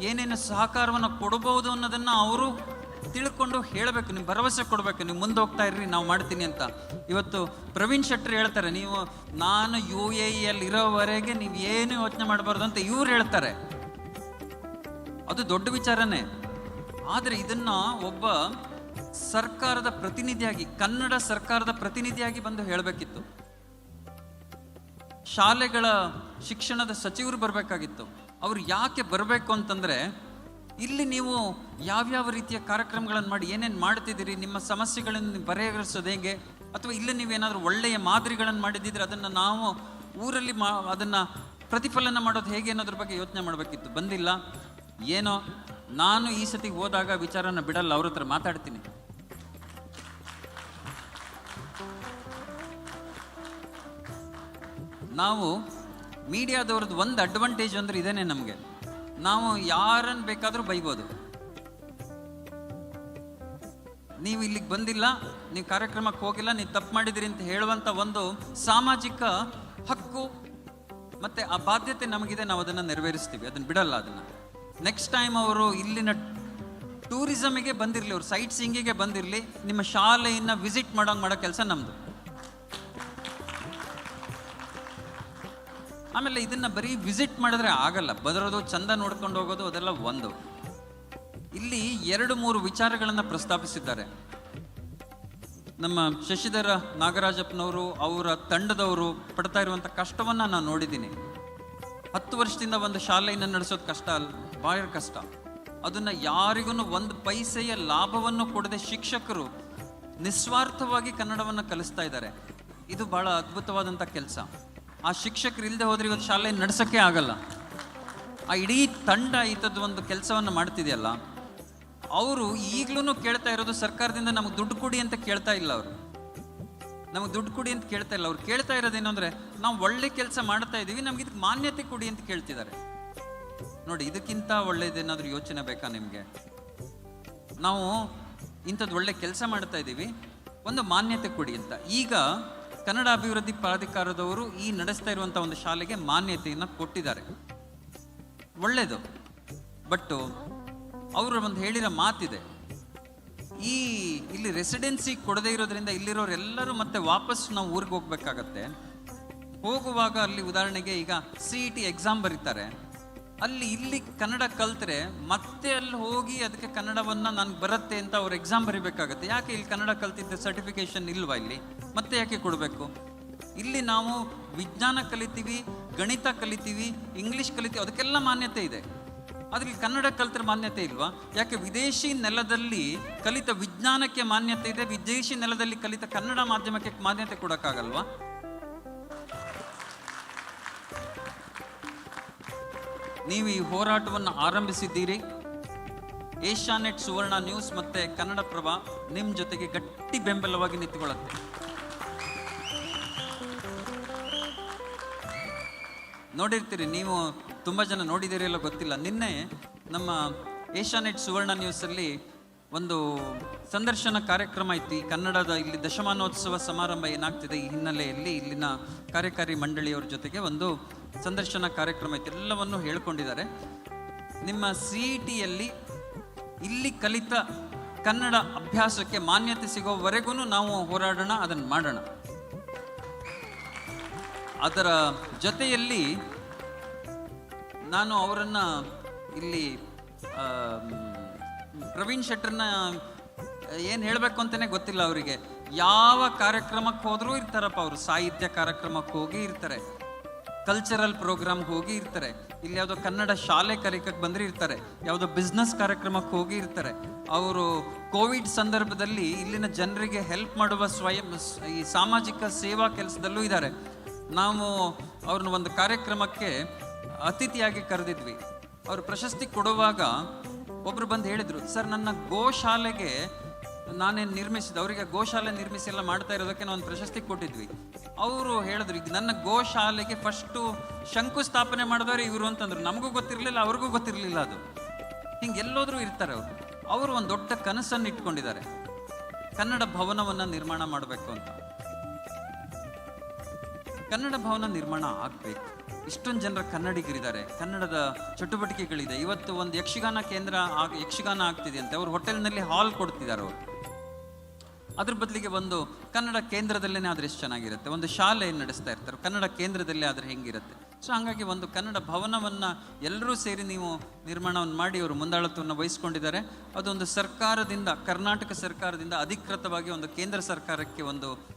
ಏನೇನು ಸಹಕಾರವನ್ನು ಕೊಡಬಹುದು ಅನ್ನೋದನ್ನು ಅವರು ತಿಳ್ಕೊಂಡು ಹೇಳಬೇಕು ನಿಮ್ಮ ಭರವಸೆ ಕೊಡಬೇಕು, ನೀವು ಮುಂದೆ ಹೋಗ್ತಾ ಇರ್ರಿ, ನಾವು ಮಾಡ್ತೀನಿ ಅಂತ. ಇವತ್ತು ಪ್ರವೀಣ್ ಶೆಟ್ಟರ್ ಹೇಳ್ತಾರೆ, ನೀವು, ನಾನು ಯು ಎ ಇರೋವರೆಗೆ ನೀವು ಏನು ಯೋಚನೆ ಮಾಡಬಾರ್ದು ಅಂತ ಇವ್ರು ಹೇಳ್ತಾರೆ. ಅದು ದೊಡ್ಡ ವಿಚಾರನೇ. ಆದರೆ ಇದನ್ನ ಒಬ್ಬ ಸರ್ಕಾರದ ಪ್ರತಿನಿಧಿಯಾಗಿ, ಕನ್ನಡ ಸರ್ಕಾರದ ಪ್ರತಿನಿಧಿಯಾಗಿ ಬಂದು ಹೇಳಬೇಕಿತ್ತು. ಶಾಲೆಗಳ ಶಿಕ್ಷಣದ ಸಚಿವರು ಬರಬೇಕಾಗಿತ್ತು. ಅವ್ರು ಯಾಕೆ ಬರಬೇಕು ಅಂತಂದ್ರೆ ಇಲ್ಲಿ ನೀವು ಯಾವ್ಯಾವ ರೀತಿಯ ಕಾರ್ಯಕ್ರಮಗಳನ್ನು ಮಾಡಿ, ಏನೇನು ಮಾಡ್ತಿದ್ದೀರಿ, ನಿಮ್ಮ ಸಮಸ್ಯೆಗಳನ್ನು ಪರಿಹರಿಸೋದು ಹೇಗೆ? ಅಥವಾ ಇಲ್ಲಿ ನೀವೇನಾದರೂ ಒಳ್ಳೆಯ ಮಾದರಿಗಳನ್ನು ಮಾಡಿದ್ದಿದ್ರೆ ಅದನ್ನು ನಾವು ಊರಲ್ಲಿ ಮಾ, ಅದನ್ನು ಪ್ರತಿಫಲನ ಮಾಡೋದು ಹೇಗೆ ಅನ್ನೋದ್ರ ಬಗ್ಗೆ ಯೋಚನೆ ಮಾಡಬೇಕಿತ್ತು. ಬಂದಿಲ್ಲ. ಏನೋ, ನಾನು ಈ ಸತಿ ಹೋದಾಗ ವಿಚಾರನ ಬಿಡಲ್ಲ, ಅವ್ರ ಹತ್ರ ಮಾತಾಡ್ತೀನಿ. ನಾವು ಮೀಡಿಯಾದವ್ರದ್ದು ಒಂದು ಅಡ್ವಾಂಟೇಜ್ ಅಂದ್ರೆ ಇದೇನೆ ನಮಗೆ. ನಾವು ಯಾರನ್ನು ಬೇಕಾದರೂ ಬೈಬೋದು. ನೀವು ಇಲ್ಲಿಗೆ ಬಂದಿಲ್ಲ, ನೀವು ಕಾರ್ಯಕ್ರಮಕ್ಕೆ ಹೋಗಿಲ್ಲ, ನೀವು ತಪ್ಪು ಮಾಡಿದಿರಿ ಅಂತ ಹೇಳುವಂಥ ಒಂದು ಸಾಮಾಜಿಕ ಹಕ್ಕು ಮತ್ತು ಆ ಬಾಧ್ಯತೆ ನಮಗಿದೆ, ನಾವು ಅದನ್ನು ನೆರವೇರಿಸ್ತೀವಿ, ಅದನ್ನು ಬಿಡಲ್ಲ ಅದನ್ನು. ನೆಕ್ಸ್ಟ್ ಟೈಮ್ ಅವರು ಇಲ್ಲಿನ ಟೂರಿಸಮಿಗೆ ಬಂದಿರಲಿ, ಅವರು ಸೈಟ್ ಸೀಯಿಂಗಿಗೆ ಬಂದಿರಲಿ, ನಿಮ್ಮ ಶಾಲೆಯನ್ನು ವಿಸಿಟ್ ಮಾಡೋಂಗೆ ಮಾಡೋ ಕೆಲಸ ನಮ್ಮದು ಆಮೇಲೆ ಇದನ್ನ ಬರೀ ವಿಸಿಟ್ ಮಾಡಿದ್ರೆ ಆಗಲ್ಲ. ಬದರೋದು ಚಂದ ನೋಡ್ಕೊಂಡು ಹೋಗೋದು, ಅದೆಲ್ಲ ಒಂದು. ಇಲ್ಲಿ ಎರಡು, ಮೂರು ವಿಚಾರಗಳನ್ನು ಪ್ರಸ್ತಾಪಿಸಿದ್ದಾರೆ. ನಮ್ಮ ಶಶಿಧರ ನಾಗರಾಜಪ್ಪನವರು, ಅವರ ತಂಡದವರು ಪಡ್ತಾ ಇರುವಂಥ ಕಷ್ಟವನ್ನ ನಾನು ನೋಡಿದ್ದೀನಿ. ಹತ್ತು ವರ್ಷದಿಂದ ಒಂದು ಶಾಲೆಯನ್ನು ನಡೆಸೋದು ಕಷ್ಟ ಅಲ್ಲ ಭಾಳ ಕಷ್ಟ. ಅದನ್ನು ಯಾರಿಗೂ ಒಂದು ಪೈಸೆಯ ಲಾಭವನ್ನು ಕೊಡದೆ ಶಿಕ್ಷಕರು ನಿಸ್ವಾರ್ಥವಾಗಿ ಕನ್ನಡವನ್ನು ಕಲಿಸ್ತಾ ಇದ್ದಾರೆ. ಇದು ಬಹಳ ಅದ್ಭುತವಾದಂಥ ಕೆಲಸ. ಆ ಶಿಕ್ಷಕರು ಇಲ್ಲದೆ ಹೋದ್ರೆ ಇವತ್ತು ಶಾಲೆ ನಡೆಸೋಕ್ಕೆ ಆಗಲ್ಲ. ಆ ಇಡೀ ತಂಡ ಇಂಥದ್ದು ಒಂದು ಕೆಲಸವನ್ನು ಮಾಡ್ತಿದೆಯಲ್ಲ, ಅವರು ಈಗಲೂ ಕೇಳ್ತಾ ಇರೋದು ಸರ್ಕಾರದಿಂದ ನಮಗೆ ದುಡ್ಡು ಕೊಡಿ ಅಂತ ಕೇಳ್ತಾ ಇಲ್ಲ ಅವರು. ನಮಗೆ ದುಡ್ಡು ಕೊಡಿ ಅಂತ ಕೇಳ್ತಾ ಇಲ್ಲ ಅವ್ರು. ಕೇಳ್ತಾ ಇರೋದೇನು ಅಂದ್ರೆ, ನಾವು ಒಳ್ಳೆ ಕೆಲಸ ಮಾಡ್ತಾ ಇದ್ದೀವಿ, ನಮ್ಗೆ ಇದಕ್ಕೆ ಮಾನ್ಯತೆ ಕೊಡಿ ಅಂತ ಕೇಳ್ತಿದ್ದಾರೆ. ನೋಡಿ, ಇದಕ್ಕಿಂತ ಒಳ್ಳೇದೇನಾದ್ರೂ ಯೋಚನೆ ಬೇಕಾ ನಿಮಗೆ? ನಾವು ಇಂಥದ್ದು ಒಳ್ಳೆ ಕೆಲಸ ಮಾಡ್ತಾ ಇದ್ದೀವಿ, ಒಂದು ಮಾನ್ಯತೆ ಕೊಡಿ ಅಂತ. ಈಗ ಕನ್ನಡ ಅಭಿವೃದ್ಧಿ ಪ್ರಾಧಿಕಾರದವರು ಈ ನಡೆಸ್ತಾ ಇರುವಂಥ ಒಂದು ಶಾಲೆಗೆ ಮಾನ್ಯತೆಯನ್ನು ಕೊಟ್ಟಿದ್ದಾರೆ. ಒಳ್ಳೆಯದು ಬಟ್ಟು ಅವರು ಒಂದು ಹೇಳಿರೋ ಮಾತಿದೆ. ಈ ಇಲ್ಲಿ ರೆಸಿಡೆನ್ಸಿ ಕೊಡದೇ ಇರೋದ್ರಿಂದ ಇಲ್ಲಿರೋರೆಲ್ಲರೂ ಮತ್ತೆ ವಾಪಸ್ ನಾವು ಊರಿಗೆ ಹೋಗ್ಬೇಕಾಗತ್ತೆ. ಹೋಗುವಾಗ ಅಲ್ಲಿ ಉದಾಹರಣೆಗೆ ಈಗ ಸಿ ಇ ಟಿ ಎಕ್ಸಾಮ್ ಬರೀತಾರೆ. ಅಲ್ಲಿ ಇಲ್ಲಿ ಕನ್ನಡ ಕಲ್ತ್ರೆ ಮತ್ತೆ ಅಲ್ಲಿ ಹೋಗಿ ಅದಕ್ಕೆ ಕನ್ನಡವನ್ನ ನನ್ಗೆ ಬರುತ್ತೆ ಅಂತ ಅವ್ರು ಎಕ್ಸಾಮ್ ಬರೀಬೇಕಾಗುತ್ತೆ. ಯಾಕೆ ಇಲ್ಲಿ ಕನ್ನಡ ಕಲ್ತಿದ್ದ ಸರ್ಟಿಫಿಕೇಶನ್ ಇಲ್ವಾ ಇಲ್ಲಿ? ಮತ್ತೆ ಯಾಕೆ ಕೊಡಬೇಕು? ಇಲ್ಲಿ ನಾವು ವಿಜ್ಞಾನ ಕಲಿತೀವಿ, ಗಣಿತ ಕಲಿತೀವಿ ಇಂಗ್ಲೀಷ್ ಕಲಿತೀವಿ, ಅದಕ್ಕೆಲ್ಲ ಮಾನ್ಯತೆ ಇದೆ. ಅದಕ್ಕೆ ಕನ್ನಡ ಕಲ್ತ್ರೆ ಮಾನ್ಯತೆ ಇಲ್ವಾ? ಯಾಕೆ ವಿದೇಶಿ ನೆಲದಲ್ಲಿ ಕಲಿತ ವಿಜ್ಞಾನಕ್ಕೆ ಮಾನ್ಯತೆ ಇದೆ, ವಿದೇಶಿ ನೆಲದಲ್ಲಿ ಕಲಿತ ಕನ್ನಡ ಮಾಧ್ಯಮಕ್ಕೆ ಮಾನ್ಯತೆ ಕೊಡಕ್ಕಾಗಲ್ವಾ? ನೀವು ಈ ಹೋರಾಟವನ್ನು ಆರಂಭಿಸಿದ್ದೀರಿ? ಏಷ್ಯಾನೆಟ್ ಸುವರ್ಣ ನ್ಯೂಸ್ ಮತ್ತು ಕನ್ನಡಪ್ರಭ ನಿಮ್ಮ ಜೊತೆಗೆ ಗಟ್ಟಿ ಬೆಂಬಲವಾಗಿ ನಿಂತುಕೊಳ್ಳುತ್ತೆ. ನೋಡಿರ್ತೀರಿ, ನೀವು ತುಂಬ ಜನ ನೋಡಿದ್ದೀರಿ ಎಲ್ಲ ಗೊತ್ತಿಲ್ಲ. ನಿನ್ನೆ ನಮ್ಮ ಏಷ್ಯಾನೆಟ್ ಸುವರ್ಣ ನ್ಯೂಸಲ್ಲಿ ಒಂದು ಸಂದರ್ಶನ ಕಾರ್ಯಕ್ರಮ ಇತ್ತು. ಈ ಕನ್ನಡದ ಇಲ್ಲಿ ದಶಮಾನೋತ್ಸವ ಸಮಾರಂಭ ಏನಾಗ್ತಿದೆ ಈ ಹಿನ್ನೆಲೆಯಲ್ಲಿ ಇಲ್ಲಿನ ಕಾರ್ಯಕಾರಿ ಮಂಡಳಿಯವ್ರ ಜೊತೆಗೆ ಒಂದು ಸಂದರ್ಶನ ಕಾರ್ಯಕ್ರಮ ಇತ್ತು ಎಲ್ಲವನ್ನು ಹೇಳ್ಕೊಂಡಿದ್ದಾರೆ. ನಿಮ್ಮ ಸಿ ಇ ಟಿಯಲ್ಲಿ ಇಲ್ಲಿ ಕಲಿತ ಕನ್ನಡ ಅಭ್ಯಾಸಕ್ಕೆ ಮಾನ್ಯತೆ ಸಿಗೋವರೆಗೂ ನಾವು ಹೋರಾಡೋಣ, ಅದನ್ನು ಮಾಡೋಣ. ಅದರ ಜೊತೆಯಲ್ಲಿ ನಾನು ಅವರನ್ನ ಇಲ್ಲಿ ಪ್ರವೀಣ್ ಶೆಟ್ಟರ್ನ, ಏನು ಹೇಳಬೇಕು ಅಂತಲೇ ಗೊತ್ತಿಲ್ಲ ಅವರಿಗೆ. ಯಾವ ಕಾರ್ಯಕ್ರಮಕ್ಕೆ ಹೋದರೂ ಇರ್ತಾರಪ್ಪ ಅವರು, ಸಾಹಿತ್ಯ ಕಾರ್ಯಕ್ರಮಕ್ಕೆ ಹೋಗಿ ಇರ್ತಾರೆ. ಕಲ್ಚರಲ್ ಪ್ರೋಗ್ರಾಮ್ಗೆ ಹೋಗಿ ಇರ್ತಾರೆ. ಇಲ್ಲಿ ಯಾವುದೋ ಕನ್ನಡ ಶಾಲೆ ಕಲಿಕಕ್ಕೆ ಬಂದರೆ ಇರ್ತಾರೆ. ಯಾವುದೋ ಬಿಸ್ನೆಸ್ ಕಾರ್ಯಕ್ರಮಕ್ಕೆ ಹೋಗಿ ಇರ್ತಾರೆ. ಅವರು ಕೋವಿಡ್ ಸಂದರ್ಭದಲ್ಲಿ ಇಲ್ಲಿನ ಜನರಿಗೆ ಹೆಲ್ಪ್ ಮಾಡುವ ಸ್ವಯಂ ಈ ಸಾಮಾಜಿಕ ಸೇವಾ ಕೆಲಸದಲ್ಲೂ ಇದ್ದಾರೆ. ನಾವು ಅವ್ರನ್ನ ಒಂದು ಕಾರ್ಯಕ್ರಮಕ್ಕೆ ಅತಿಥಿಯಾಗಿ ಕರೆದಿದ್ವಿ. ಅವರು ಪ್ರಶಸ್ತಿ ಕೊಡುವಾಗ ಒಬ್ಬರು ಬಂದು ಹೇಳಿದರು, ಸರ್, ನನ್ನ ಗೋಶಾಲೆಗೆ ನಾನೇನು ನಿರ್ಮಿಸಿದ ಅವರಿಗೆ ಗೋಶಾಲೆ ನಿರ್ಮಿಸಿ ಎಲ್ಲ ಮಾಡ್ತಾ ಇರೋದಕ್ಕೆ ನಾವು ಒಂದು ಪ್ರಶಸ್ತಿ ಕೊಟ್ಟಿದ್ವಿ. ಅವರು ಹೇಳಿದ್ರು, ಈಗ ನನ್ನ ಗೋಶಾಲೆಗೆ ಫಸ್ಟು ಶಂಕುಸ್ಥಾಪನೆ ಮಾಡಿದವರು ಇವರು ಅಂತಂದ್ರು. ನಮಗೂ ಗೊತ್ತಿರಲಿಲ್ಲ, ಅವ್ರಿಗೂ ಗೊತ್ತಿರಲಿಲ್ಲ ಅದು. ಹಿಂಗೆ ಎಲ್ಲೋದ್ರೂ ಇರ್ತಾರೆ ಅವರು. ಅವರು ಒಂದು ದೊಡ್ಡ ಕನಸನ್ನು ಇಟ್ಕೊಂಡಿದ್ದಾರೆ. ಕನ್ನಡ ಭವನವನ್ನು ನಿರ್ಮಾಣ ಮಾಡಬೇಕು ಅಂತ. ಕನ್ನಡ ಭವನ ನಿರ್ಮಾಣ ಆಗಬೇಕು. ಇಷ್ಟೊಂದು ಜನರ ಕನ್ನಡಿಗರಿದ್ದಾರೆ. ಕನ್ನಡದ ಚಟುವಟಿಕೆಗಳಿದೆ. ಇವತ್ತು ಒಂದು ಯಕ್ಷಗಾನ ಕೇಂದ್ರ ಆಗ, ಯಕ್ಷಗಾನ ಆಗ್ತಿದೆ ಅಂತೆ. ಅವ್ರು ಹೋಟೆಲ್ನಲ್ಲಿ ಹಾಲ್ ಕೊಡ್ತಿದ್ದಾರೆ ಅವರು. ಅದ್ರ ಬದಲಿಗೆ ಒಂದು ಕನ್ನಡ ಕೇಂದ್ರದಲ್ಲೇ ಆದರೆ ಎಷ್ಟು ಚೆನ್ನಾಗಿರುತ್ತೆ. ಒಂದು ಶಾಲೆ ನಡೆಸ್ತಾ ಇರ್ತಾರೆ. ಕನ್ನಡ ಕೇಂದ್ರದಲ್ಲೇ ಆದರೆ ಹೆಂಗಿರುತ್ತೆ. ಸೊ ಹಾಗಾಗಿ ಒಂದು ಕನ್ನಡ ಭವನವನ್ನು ಎಲ್ಲರೂ ಸೇರಿ ನೀವು ನಿರ್ಮಾಣವನ್ನು ಮಾಡಿ ಅವರು ಮುಂದಾಳತ್ವವನ್ನು ವಹಿಸ್ಕೊಂಡಿದ್ದಾರೆ. ಅದೊಂದು ಸರ್ಕಾರದಿಂದ, ಕರ್ನಾಟಕ ಸರ್ಕಾರದಿಂದ ಅಧಿಕೃತವಾಗಿ ಒಂದು ಕೇಂದ್ರ ಸರ್ಕಾರಕ್ಕೆ ಒಂದು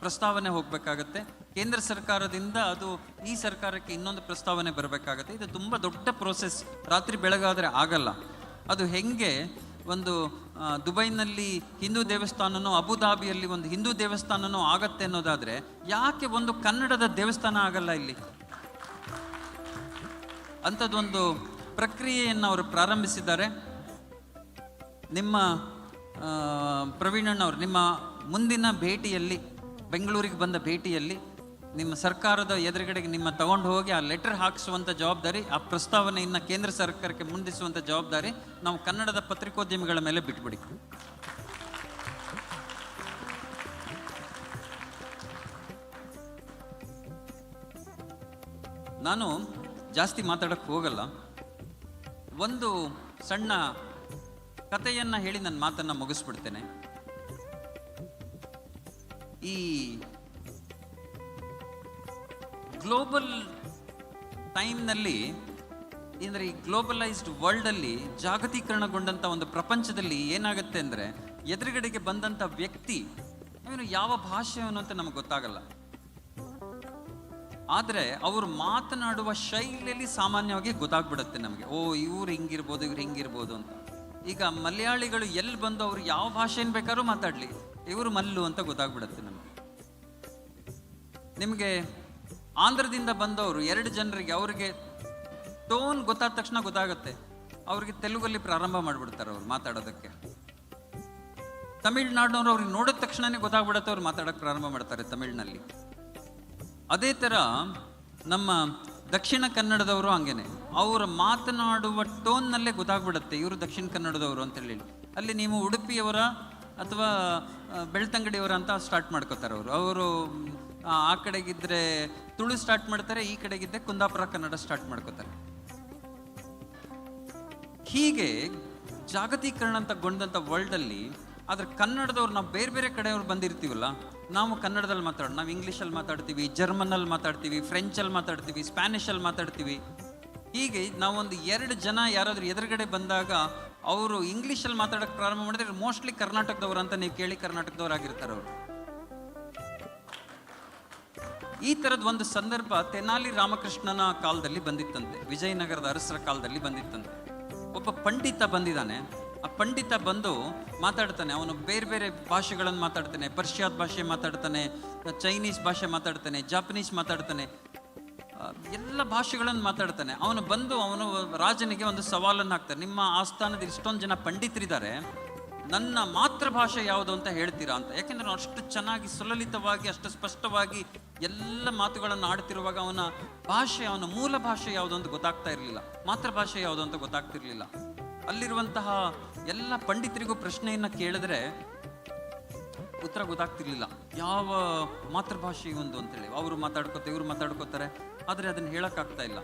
ಪ್ರಸ್ತಾವನೆ ಹೋಗಬೇಕಾಗತ್ತೆ. ಕೇಂದ್ರ ಸರ್ಕಾರದಿಂದ ಅದು ಈ ಸರ್ಕಾರಕ್ಕೆ ಇನ್ನೊಂದು ಪ್ರಸ್ತಾವನೆ ಬರಬೇಕಾಗತ್ತೆ. ಇದು ತುಂಬ ದೊಡ್ಡ ಪ್ರೋಸೆಸ್ ರಾತ್ರಿ ಬೆಳಗಾದರೆ ಆಗಲ್ಲ. ಅದು ಹೆಂಗೆ ಒಂದು ದುಬೈನಲ್ಲಿ ಹಿಂದೂ ದೇವಸ್ಥಾನನೋ, ಅಬುಧಾಬಿಯಲ್ಲಿ ಒಂದು ಹಿಂದೂ ದೇವಸ್ಥಾನನೋ ಆಗತ್ತೆ ಅನ್ನೋದಾದರೆ ಯಾಕೆ ಒಂದು ಕನ್ನಡದ ದೇವಸ್ಥಾನ ಆಗಲ್ಲ ಇಲ್ಲಿ? ಅಂಥದ್ದೊಂದು ಪ್ರಕ್ರಿಯೆಯನ್ನು ಅವರು ಪ್ರಾರಂಭಿಸಿದ್ದಾರೆ. ನಿಮ್ಮ ಪ್ರವೀಣಣ್ಣವ್ರು ನಿಮ್ಮ ಮುಂದಿನ ಭೇಟಿಯಲ್ಲಿ, ಬೆಂಗಳೂರಿಗೆ ಬಂದ ಭೇಟಿಯಲ್ಲಿ ನಿಮ್ಮ ಸರ್ಕಾರದ ಎದುರುಗಡೆಗೆ ನಿಮ್ಮ ತಗೊಂಡು ಹೋಗಿ ಆ ಲೆಟರ್ ಹಾಕಿಸುವಂಥ ಜವಾಬ್ದಾರಿ, ಆ ಪ್ರಸ್ತಾವನೆಯನ್ನು ಕೇಂದ್ರ ಸರ್ಕಾರಕ್ಕೆ ಮುಂದಿಸುವಂಥ ಜವಾಬ್ದಾರಿ ನಾವು ಕನ್ನಡದ ಪತ್ರಿಕೋದ್ಯಮಿಗಳ ಮೇಲೆ ಬಿಟ್ಬಿಡಿ. ನಾನು ಜಾಸ್ತಿ ಮಾತಾಡೋಕ್ಕೆ ಹೋಗಲ್ಲ. ಒಂದು ಸಣ್ಣ ಕಥೆಯನ್ನು ಹೇಳಿ ನನ್ನ ಮಾತನ್ನು ಮುಗಿಸ್ಬಿಡ್ತೇನೆ. ಈ ಗ್ಲೋಬಲ್ ಟೈಮ್ನಲ್ಲಿ ಅಂದರೆ ಈ ಗ್ಲೋಬಲೈಸ್ಡ್ ವರ್ಲ್ಡಲ್ಲಿ ಜಾಗತೀಕರಣಗೊಂಡಂಥ ಒಂದು ಪ್ರಪಂಚದಲ್ಲಿ ಏನಾಗುತ್ತೆ ಅಂದರೆ, ಎದುರುಗಡೆಗೆ ಬಂದಂಥ ವ್ಯಕ್ತಿ ಅವನು ಯಾವ ಭಾಷೆಯವನು ಅಂತ ನಮಗೆ ಗೊತ್ತಾಗಲ್ಲ. ಆದರೆ ಅವರು ಮಾತನಾಡುವ ಶೈಲಿಯಲ್ಲಿ ಸಾಮಾನ್ಯವಾಗಿ ಗೊತ್ತಾಗ್ಬಿಡುತ್ತೆ ನಮಗೆ. ಓ, ಇವ್ರು ಹಿಂಗಿರ್ಬೋದು ಇವ್ರು ಹಿಂಗಿರ್ಬೋದು ಅಂತ. ಈಗ ಮಲಯಾಳಿಗಳು ಎಲ್ಲಿ ಬಂದು ಅವ್ರು ಯಾವ ಭಾಷೆಯನ್ನು ಬೇಕಾದ್ರೂ ಮಾತಾಡಲಿ. ಇವರು ಮಲ್ಲು ಅಂತ ಗೊತ್ತಾಗ್ಬಿಡುತ್ತೆ ನಮಗೆ. ನಿಮಗೆ ಆಂಧ್ರದಿಂದ ಬಂದವರು ಎರಡು ಜನರಿಗೆ ಅವರಿಗೆ ಟೋನ್ ಗೊತ್ತಾದ ತಕ್ಷಣ ಗೊತ್ತಾಗುತ್ತೆ. ಅವ್ರಿಗೆ ತೆಲುಗಲ್ಲಿ ಪ್ರಾರಂಭ ಮಾಡಿಬಿಡ್ತಾರೆ ಅವ್ರು ಮಾತಾಡೋದಕ್ಕೆ. ತಮಿಳ್ನಾಡಿನವ್ರು ಅವ್ರಿಗೆ ನೋಡಿದ ತಕ್ಷಣನೇ ಗೊತ್ತಾಗ್ಬಿಡುತ್ತೆ ಅವ್ರು ಮಾತಾಡೋಕೆ ಪ್ರಾರಂಭ ಮಾಡ್ತಾರೆ ತಮಿಳ್ನಲ್ಲಿ. ಅದೇ ಥರ ನಮ್ಮ ದಕ್ಷಿಣ ಕನ್ನಡದವರು ಹಂಗೇನೆ. ಅವರ ಮಾತನಾಡುವ ಟೋನ್ನಲ್ಲೇ ಗೊತ್ತಾಗ್ಬಿಡುತ್ತೆ ಇವರು ದಕ್ಷಿಣ ಕನ್ನಡದವರು ಅಂತ ಹೇಳಿ. ಅಲ್ಲಿ ನೀವು ಉಡುಪಿಯವರ ಅಥವಾ ಬೆಳ್ತಂಗಡಿಯವರ ಅಂತ ಸ್ಟಾರ್ಟ್ ಮಾಡ್ಕೋತಾರೆ ಅವರು. ಅವರು ಆ ಕಡೆಗಿದ್ರೆ ತುಳು ಸ್ಟಾರ್ಟ್ ಮಾಡ್ತಾರೆ, ಈ ಕಡೆಗಿದ್ದೆ ಕುಂದಾಪುರ ಕನ್ನಡ ಸ್ಟಾರ್ಟ್ ಮಾಡ್ಕೋತಾರೆ. ಹೀಗೆ ಜಾಗತೀಕರಣ ಅಂತ ಗೊಂಡಂಥ ವರ್ಲ್ಡಲ್ಲಿ ಆದ್ರೆ ಕನ್ನಡದವ್ರು ನಾವು ಬೇರೆ ಬೇರೆ ಕಡೆಯವ್ರು ಬಂದಿರ್ತೀವಲ್ಲ, ನಾವು ಕನ್ನಡದಲ್ಲಿ ಮಾತಾಡೋಣ ನಾವು ಇಂಗ್ಲೀಷಲ್ಲಿ ಮಾತಾಡ್ತೀವಿ ಜರ್ಮನಲ್ಲಿ ಮಾತಾಡ್ತೀವಿ ಫ್ರೆಂಚಲ್ಲಿ ಮಾತಾಡ್ತೀವಿ ಸ್ಪ್ಯಾನಿಷಲ್ಲಿ ಮಾತಾಡ್ತೀವಿ. ಹೀಗೆ ನಾವೊಂದು ಎರಡು ಜನ ಯಾರಾದರೂ ಎದುರುಗಡೆ ಬಂದಾಗ, ಅವರು ಇಂಗ್ಲೀಷಲ್ಲಿ ಮಾತಾಡೋಕ್ಕೆ ಪ್ರಾರಂಭ ಮಾಡಿದ್ರೆ ಮೋಸ್ಟ್ಲಿ ಕರ್ನಾಟಕದವ್ರು ಅಂತ ನೀವು ಕೇಳಿ ಕರ್ನಾಟಕದವ್ರು ಆಗಿರ್ತಾರೆ ಅವರು. ಈ ಥರದ ಒಂದು ಸಂದರ್ಭ ತೆನಾಲಿ ರಾಮಕೃಷ್ಣನ ಕಾಲದಲ್ಲಿ ಬಂದಿತ್ತಂತೆ, ವಿಜಯನಗರದ ಅರಸರ ಕಾಲದಲ್ಲಿ ಬಂದಿತ್ತಂತೆ. ಒಬ್ಬ ಪಂಡಿತ ಬಂದಿದ್ದಾನೆ. ಆ ಪಂಡಿತ ಬಂದು ಮಾತಾಡ್ತಾನೆ, ಅವನು ಬೇರೆ ಬೇರೆ ಭಾಷೆಗಳನ್ನು ಮಾತಾಡ್ತಾನೆ, ಪರ್ಷಿಯಾದ ಭಾಷೆ ಮಾತಾಡ್ತಾನೆ, ಚೈನೀಸ್ ಭಾಷೆ ಮಾತಾಡ್ತಾನೆ, ಜಾಪನೀಸ್ ಮಾತಾಡ್ತಾನೆ ಎಲ್ಲ ಭಾಷೆಗಳನ್ನು ಮಾತಾಡ್ತಾನೆ. ಅವನು ಬಂದು ಅವನು ರಾಜನಿಗೆ ಒಂದು ಸವಾಲನ್ನು ಹಾಕ್ತಾನೆ, ನಿಮ್ಮ ಆಸ್ಥಾನದಲ್ಲಿ ಇಷ್ಟೊಂದು ಜನ ಪಂಡಿತರಿದ್ದಾರೆ ನನ್ನ ಮಾತೃಭಾಷೆ ಯಾವುದು ಅಂತ ಹೇಳ್ತೀರಾ ಅಂತ? ಯಾಕೆಂದ್ರೆ ನಾನು ಅಷ್ಟು ಚೆನ್ನಾಗಿ ಸುಲಲಿತವಾಗಿ, ಅಷ್ಟು ಸ್ಪಷ್ಟವಾಗಿ ಎಲ್ಲ ಮಾತುಗಳನ್ನು ಆಡ್ತಿರುವಾಗ ಅವನ ಭಾಷೆ, ಅವನ ಮೂಲ ಭಾಷೆ ಯಾವುದು ಅಂತ ಗೊತ್ತಾಗ್ತಾ ಇರಲಿಲ್ಲ. ಮಾತೃಭಾಷೆ ಯಾವುದು ಅಂತ ಗೊತ್ತಾಗ್ತಿರ್ಲಿಲ್ಲ. ಅಲ್ಲಿರುವಂತಹ ಎಲ್ಲ ಪಂಡಿತರಿಗೂ ಪ್ರಶ್ನೆಯನ್ನ ಕೇಳಿದ್ರೆ ಉತ್ತರ ಗೊತ್ತಾಗ್ತಿರ್ಲಿಲ್ಲ. ಯಾವ ಮಾತೃಭಾಷೆ ಒಂದು ಅಂತೇಳಿ. ಅವರು ಮಾತಾಡ್ಕೋತಾರೆ ಇವರು ಮಾತಾಡ್ಕೋತಾರೆ. ಆದರೆ ಅದನ್ನ ಹೇಳಕ್ಕಾಗ್ತಾ ಇಲ್ಲ.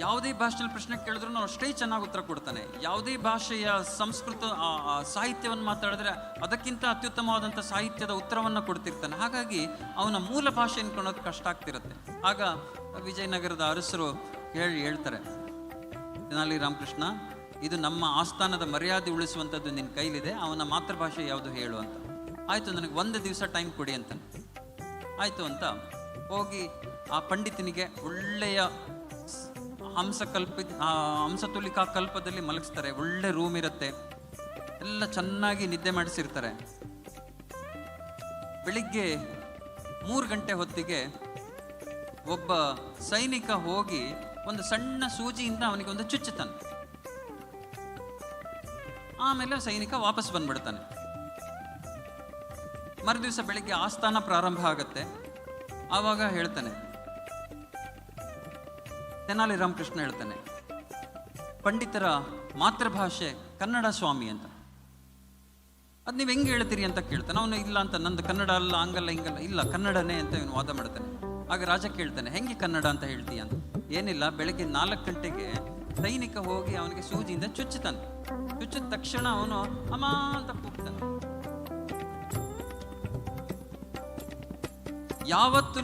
ಯಾವುದೇ ಭಾಷೆಯಲ್ಲಿ ಪ್ರಶ್ನೆ ಕೇಳಿದ್ರು ನಾವು ಅಷ್ಟೇ ಚೆನ್ನಾಗಿ ಉತ್ತರ ಕೊಡ್ತಾನೆ. ಯಾವುದೇ ಭಾಷೆಯ ಸಂಸ್ಕೃತ ಸಾಹಿತ್ಯವನ್ನು ಮಾತಾಡಿದ್ರೆ ಅದಕ್ಕಿಂತ ಅತ್ಯುತ್ತಮವಾದಂಥ ಸಾಹಿತ್ಯದ ಉತ್ತರವನ್ನು ಕೊಡ್ತಿರ್ತಾನೆ. ಹಾಗಾಗಿ ಅವನ ಮೂಲ ಭಾಷೆ ಅನ್ಕೊಳ್ಳೋದು ಕಷ್ಟ ಆಗ್ತಿರುತ್ತೆ. ಆಗ ವಿಜಯನಗರದ ಅರಸರು ಹೇಳಿ, ಹೇಳ್ತಾರೆ, ತೆನಾಲಿ ರಾಮಕೃಷ್ಣ, ಇದು ನಮ್ಮ ಆಸ್ಥಾನದ ಮರ್ಯಾದೆ ಉಳಿಸುವಂಥದ್ದು ನಿನ್ನ ಕೈಲಿದೆ, ಅವನ ಮಾತೃಭಾಷೆ ಯಾವುದು ಹೇಳು ಅಂತ. ಆಯಿತು, ನನಗೆ ಒಂದು ದಿವಸ ಟೈಮ್ ಕೊಡಿ ಅಂತ ಆಯಿತು ಅಂತ ಹೋಗಿ ಆ ಪಂಡಿತನಿಗೆ ಒಳ್ಳೆಯ ಸ್- ಹಂಸಕಲ್ಪ ಆ ಹಂಸತುಲಿಕಾ ಕಲ್ಪದಲ್ಲಿ ಮಲಗಿಸ್ತಾರೆ. ಒಳ್ಳೆ ರೂಮ್ ಇರುತ್ತೆ. ಎಲ್ಲ ಚೆನ್ನಾಗಿ ನಿದ್ದೆ ಮಾಡಿಸಿರ್ತಾರೆ. ಬೆಳಿಗ್ಗೆ ಮೂರು ಗಂಟೆ ಹೊತ್ತಿಗೆ ಒಬ್ಬ ಸೈನಿಕ ಹೋಗಿ ಒಂದು ಸಣ್ಣ ಸೂಜಿಯಿಂದ ಅವನಿಗೆ ಒಂದು ಚುಚ್ಚುತ್ತಾನೆ. ಆಮೇಲೆ ಸೈನಿಕ ವಾಪಸ್ ಬಂದ್ಬಿಡ್ತಾನೆ. ಮರುದಿವಸ ಬೆಳಿಗ್ಗೆ ಆಸ್ಥಾನ ಪ್ರಾರಂಭ ಆಗತ್ತೆ. ಆವಾಗ ಹೇಳ್ತಾನೆ ತೆನಾಲಿ ರಾಮಕೃಷ್ಣ ಹೇಳ್ತಾನೆ, ಪಂಡಿತರ ಮಾತೃಭಾಷೆ ಕನ್ನಡ ಸ್ವಾಮಿ ಅಂತ. ಅದು ನೀವು ಹೆಂಗೆ ಹೇಳ್ತೀರಿ ಅಂತ ಕೇಳ್ತಾನೆ. ಅವನು, ಇಲ್ಲ ಅಂತ, ನಂದು ಕನ್ನಡ ಅಲ್ಲ, ಹಂಗಲ್ಲ, ಹಿಂಗಲ್ಲ, ಇಲ್ಲ, ಕನ್ನಡನೇ ಅಂತ ಇವನು ವಾದ ಮಾಡ್ತಾನೆ. ಆಗ ರಾಜ ಕೇಳ್ತಾನೆ, ಹೆಂಗೆ ಕನ್ನಡ ಅಂತ ಹೇಳ್ತೀಯ ಅಂತ? ಏನಿಲ್ಲ, ಬೆಳಗ್ಗೆ ನಾಲ್ಕು ಗಂಟೆಗೆ ಸೈನಿಕ ಹೋಗಿ ಅವನಿಗೆ ಸೂಜಿಯಿಂದ ಚುಚ್ಚುತ್ತಾನೆ. ಚುಚ್ಚಿದ ತಕ್ಷಣ ಅವನು, ಅಮ್ಮ ಅಂತ ಕೂಗ್ತಾನೆ. ಯಾವತ್ತೂ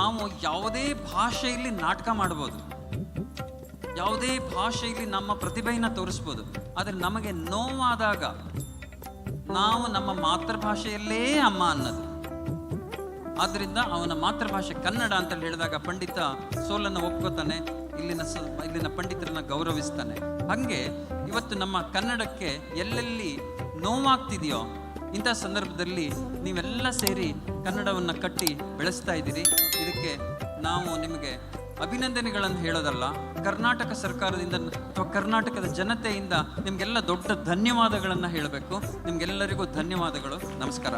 ನಾವು ಯಾವುದೇ ಭಾಷೆಯಲ್ಲಿ ನಾಟಕ ಮಾಡ್ಬೋದು. ಯಾವುದೇ ಭಾಷೆಯಲ್ಲಿ ನಮ್ಮ ಪ್ರತಿಭೆಯನ್ನು ತೋರಿಸ್ಬೋದು, ಆದರೆ ನಮಗೆ ನೋವಾದಾಗ ನಾವು ನಮ್ಮ ಮಾತೃಭಾಷೆಯಲ್ಲೇ ಅಮ್ಮ ಅನ್ನೋದು. ಆದ್ದರಿಂದ ಅವನ ಮಾತೃಭಾಷೆ ಕನ್ನಡ ಅಂತ ಹೇಳಿದಾಗ ಪಂಡಿತ ಸೋಲನ್ನು ಒಪ್ಕೋತಾನೆ, ಇಲ್ಲಿನ ಇಲ್ಲಿನ ಪಂಡಿತರನ್ನ ಗೌರವಿಸ್ತಾನೆ. ಹಾಗೆ ಇವತ್ತು ನಮ್ಮ ಕನ್ನಡಕ್ಕೆ ಎಲ್ಲೆಲ್ಲಿ ನೋವಾಗ್ತಿದೆಯೋ, ಇಂಥ ಸಂದರ್ಭದಲ್ಲಿ ನೀವೆಲ್ಲ ಸೇರಿ ಕನ್ನಡವನ್ನು ಕಟ್ಟಿ ಬೆಳೆಸ್ತಾ ಇದ್ದೀರಿ. ಇದಕ್ಕೆ ನಾವು ನಿಮಗೆ ಅಭಿನಂದನೆಗಳನ್ನು ಹೇಳೋದಲ್ಲ ಕರ್ನಾಟಕ ಸರ್ಕಾರದಿಂದ ಅಥವಾ ಕರ್ನಾಟಕದ ಜನತೆಯಿಂದ ನಿಮಗೆಲ್ಲ ದೊಡ್ಡ ಧನ್ಯವಾದಗಳನ್ನು ಹೇಳಬೇಕು. ನಿಮಗೆಲ್ಲರಿಗೂ ಧನ್ಯವಾದಗಳು. ನಮಸ್ಕಾರ.